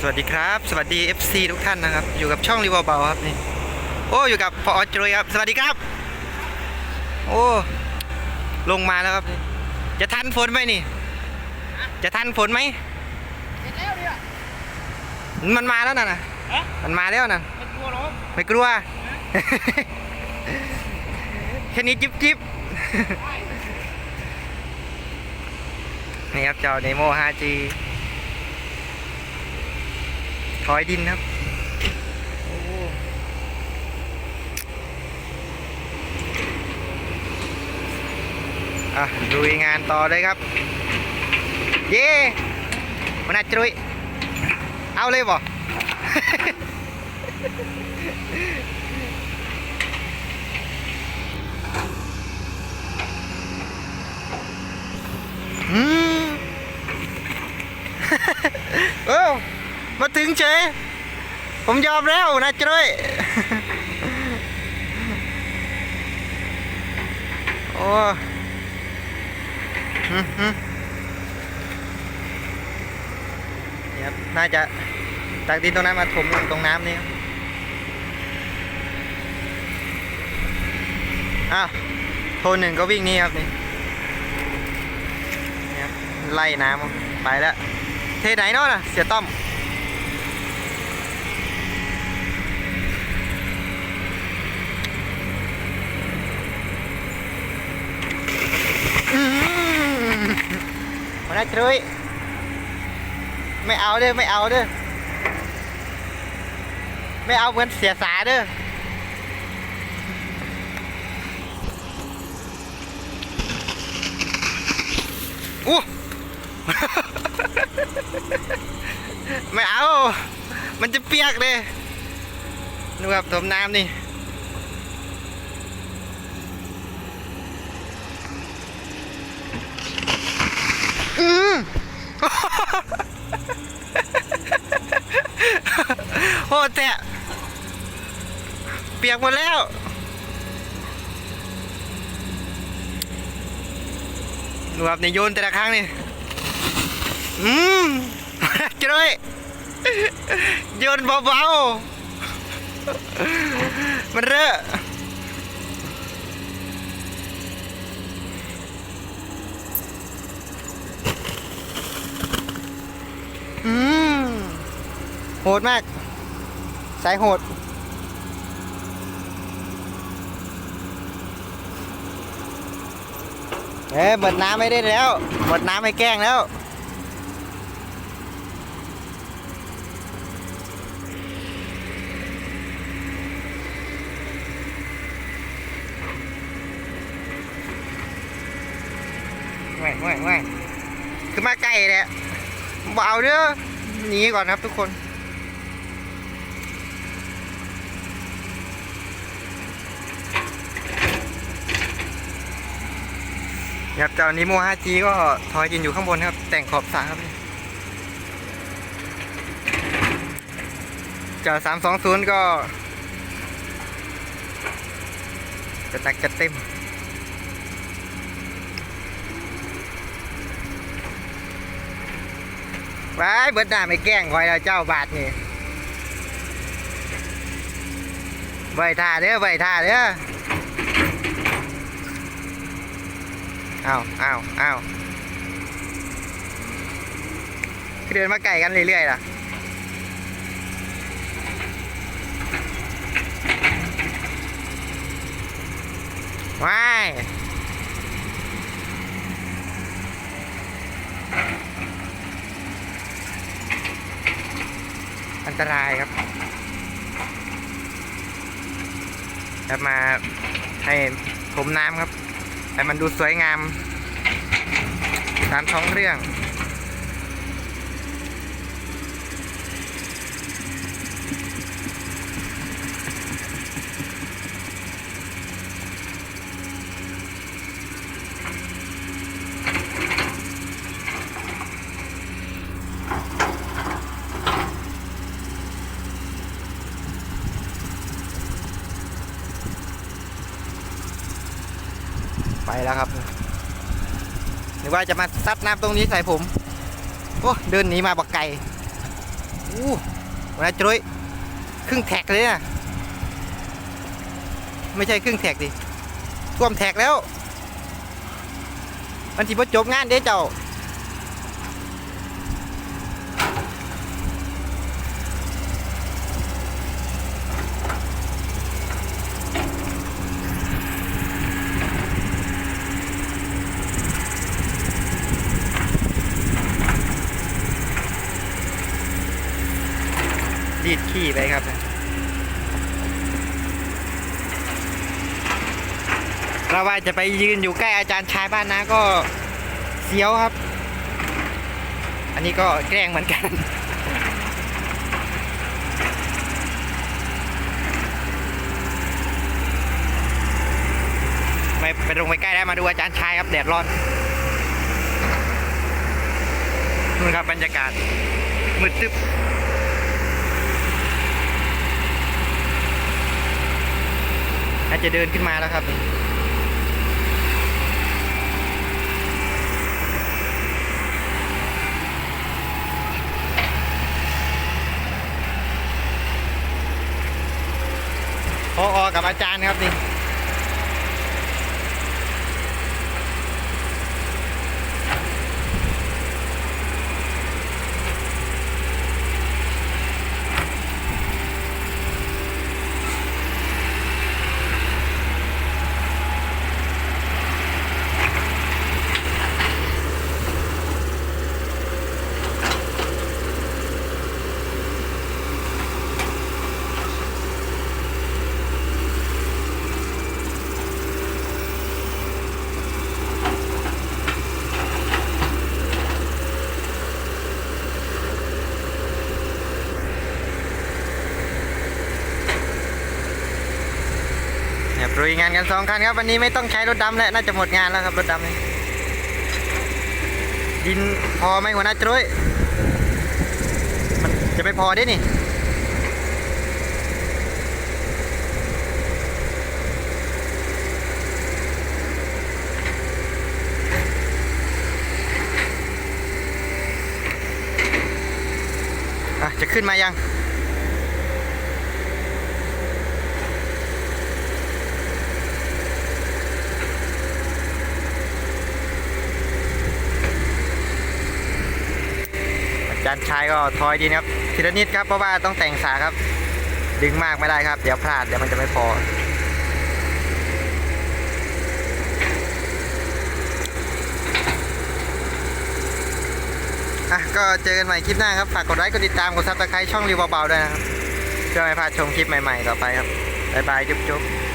สวัสดีครับ สวัสดี FC ทุกท่านนะครับ อยู่กับช่องรีวอเบาครับนี่โอ้อยู่กับพอจรวยครับ สวัสดีครับ โอ้ลงมาแล้วครับนี่จะทันฝนไหมนี่ จะทันฝนไหมเสร็จแล้วเนี่ยมันมาแล้วน่ะนะฮะมันมาแล้วน่ะไม่กลัวหรอกไม่กลัวแค่นี้จิ๊บจิ๊บนี่ครับเจ้าเนโม 5G ถอยดินครับอะลุยงานต่อเลยครับ เย่มันอาจจะรุย เอาเลยบ่อืมเออ มาถึงเฉย ผมยอมแล้วนะจ้อยโอ้เนี่ยครับน่าจะตักดินตรงนั้นมาถมลงตรงน้ำนี่ครับอ้าวโทนหนึ่งก็วิ่งนี่ครับนี่ไล่น้ำไปแล้ว เทไหนเนาะน่ะเสียต้อม มาได้ช่วยไม่เอาเด้อไม่เอาเด้อไม่เอาเหมือนเสียสาเด้ออู้ไม่เอา มันจะเปียกเลยดูครับถมน้ำนี่ อืมโอ้แต่เปียกหมดแล้ว ดูครับนี่โยนแต่ละครั้งนี่ อืมจะด้วยโยนเบาๆมันเรอะ อืมโหดมาก สายโหด เอ้ยเบิดน้ำไม่ได้แล้วเบิดน้ำไม่แกล้งแล้วแหว่งแหว่งแหว่งคือมาไกล้เลย เอาเด้อหนีก่อนครับทุกคน ครับเจ้านิโม 5G ก็ทอยกินอยู่ข้างบนครับ แต่งขอบสระครับเจ้า320 ก็จะตักจะเต็ม ว้ายเบิดหน้าไม่แกล้งคอยแล้วเจ้าบาทนี่ไว้ท่าเด้อไว้ท่าเด้อเอาเอาเอาเดินมาไก่กันเรื่อยๆล่ะว้าย ตรายครับจะมาให้ผมน้ำครับ ให้มันดูสวยงาม ตามท้องเรื่อง ไปแล้วครับหรือว่าจะมาซัดน้ำตรงนี้ใส่ผมโอ้เดินหนีมาบักไก่อู้หัวหน้าจุ้ยครึ่งแท็กเลยนะไม่ใช่ครึ่งแท็กดิท่วมแท็กแล้ว มันสิบ่จบงานเด้เจ้า รีดขี้ไปครับเราว่าจะไปยืนอยู่ใกล้อาจารย์ชายบ้านนะก็เสียวครับ อันนี้ก็แกล้งเหมือนกันไม่ไปลงไปใกล้ได้มาดูอาจารย์ชายครับแดดร้อนนู่นครับบรรยากาศมืดตึ๊บาจจะเดินขึ้นมาแล้วครับพออกับอาจารย์ครับนี่ เนี่ยปรุยงานกันสองคันครับวันนี้ไม่ต้องใช้รถดำแล้วน่าจะหมดงานแล้วครับรถดำนี่ดินพอไหมหัวหน้าจุ้ยมันจะไม่พอได้นี่จะขึ้นมายังารย์ชายก็ทอยดีนะครับทีละนิดครับเพราะว่าต้องแต่งสาครับ ดึงมากไม่ได้ครับ เดี๋ยวพลาดเดี๋ยวมันจะไม่พออะก็เจอกันใหม่คลิปหน้าครับ ฝากกดไลค์กดติดตามกดซับสไครต์ช่องรีวเบาๆด้วยนะครับเพื่อไม่พลาดชมคลิปใหม่ๆต่อไปครับ บ๊ายบาย จุ๊บๆ